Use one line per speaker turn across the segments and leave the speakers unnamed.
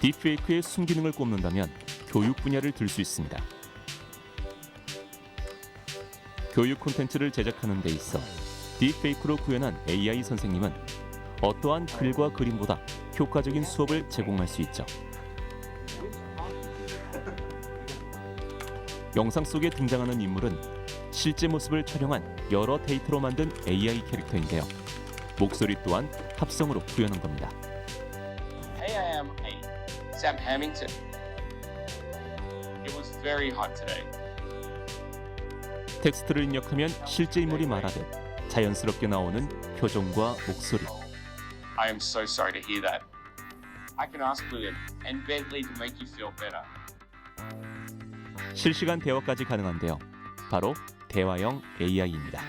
딥페이크의 순기능을 꼽는다면 교육 분야를 들 수 있습니다. 교육 콘텐츠를 제작하는 데 있어 딥페이크로 구현한 AI 선생님은 어떠한 글과 그림보다 효과적인 수업을 제공할 수 있죠. 영상 속에 등장하는 인물은 실제 모습을 촬영한 여러 데이터로 만든 AI 캐릭터인데요. 목소리 또한 합성으로 구현한 겁니다.
Sam Hamilton. It was very hot today.
텍스트를 입력하면 실제 인물이 말하듯 자연스럽게 나오는 표정과 목소리.
I am so sorry to hear that. I can ask William and Bentley to make you feel better.
실시간 대화까지 가능한데요. 바로 대화형 AI입니다.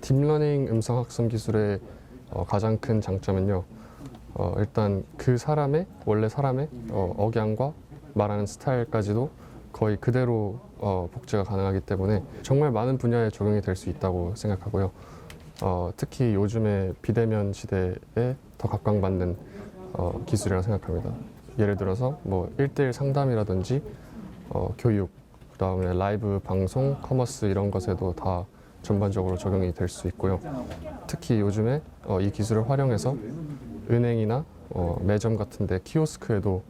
딥러닝 음성 학습 기술의 어, 가장 큰 장점은요. 어, 일단 그 사람의 원래 사람의 어, 억양과 말하는 스타일까지도 거의 그대로 어, 복제가 가능하기 때문에 정말 많은 분야에 적용이 될 수 있다고 생각하고요. 어, 특히 요즘의 비대면 시대에 더 각광받는 어, 기술이라고 생각합니다. 예를 들어서 뭐 1대1 상담이라든지 어, 교육, 그다음에 라이브 방송, 커머스 이런 것에도 다 전반적으로 적용이 될 수 있고요. 특히 요즘에 어, 이 기술을 활용해서 은행이나 어, 매점 같은데 키오스크에도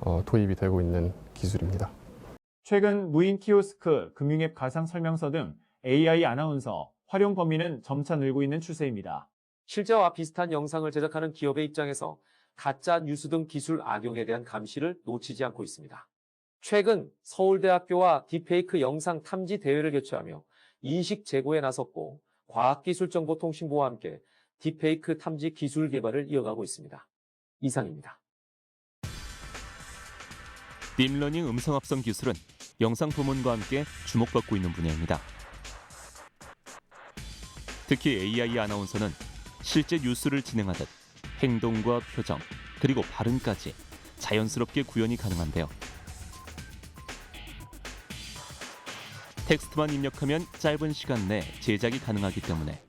어, 도입이 되고 있는 기술입니다.
최근 무인 키오스크, 금융앱 가상 설명서 등 AI 아나운서 활용 범위는 점차 늘고 있는 추세입니다.
실제와 비슷한 영상을 제작하는 기업의 입장에서 가짜 뉴스 등 기술 악용에 대한 감시를 놓치지 않고 있습니다. 최근 서울대학교와 딥페이크 영상 탐지 대회를 개최하며 인식 제고에 나섰고 과학기술정보통신부와 함께 딥페이크 탐지 기술 개발을 이어가고 있습니다. 이상입니다.
딥러닝 음성 합성 기술은 영상 부문과 함께 주목받고 있는 분야입니다. 특히 AI 아나운서는 실제 뉴스를 진행하듯 행동과 표정 그리고 발음까지 자연스럽게 구현이 가능한데요. 텍스트만 입력하면 짧은 시간 내 제작이 가능하기 때문에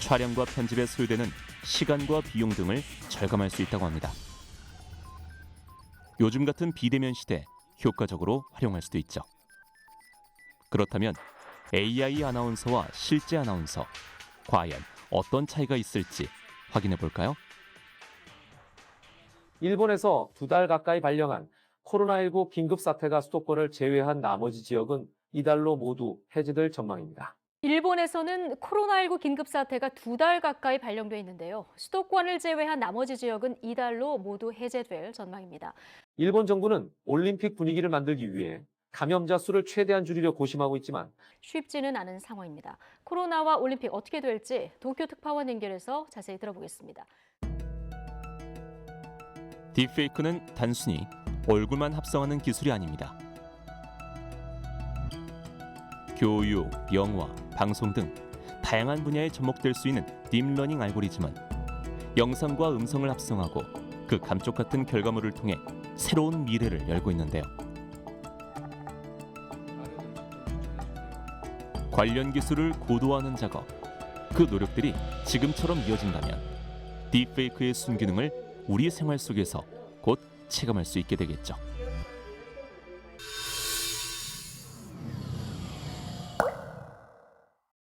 촬영과 편집에 소요되는 시간과 비용 등을 절감할 수 있다고 합니다. 요즘 같은 비대면 시대 효과적으로 활용할 수도 있죠. 그렇다면 AI 아나운서와 실제 아나운서 과연 어떤 차이가 있을지 확인해 볼까요?
일본에서 두 달 가까이 발령한 코로나19 긴급 사태가 수도권을 제외한 나머지 지역은 이달로 모두 해제될 전망입니다.
일본에서는 코로나19 긴급 사태가 두 달 가까이 발령돼 있는데요. 수도권을 제외한 나머지 지역은 이달로 모두 해제될 전망입니다.
일본 정부는 올림픽 분위기를 만들기 위해 감염자 수를 최대한 줄이려 고심하고 있지만
쉽지는 않은 상황입니다. 코로나와 올림픽 어떻게 될지 도쿄 특파원 연결해서 자세히 들어보겠습니다.
딥페이크는 단순히 얼굴만 합성하는 기술이 아닙니다. 교육, 영화, 방송 등 다양한 분야에 접목될 수 있는 딥러닝 알고리즘은 영상과 음성을 합성하고 그 감쪽 같은 결과물을 통해 새로운 미래를 열고 있는데요. 관련 기술을 고도화하는 작업, 그 노력들이 지금처럼 이어진다면 딥페이크의 순기능을 우리 생활 속에서 곧 체감할 수 있게 되겠죠.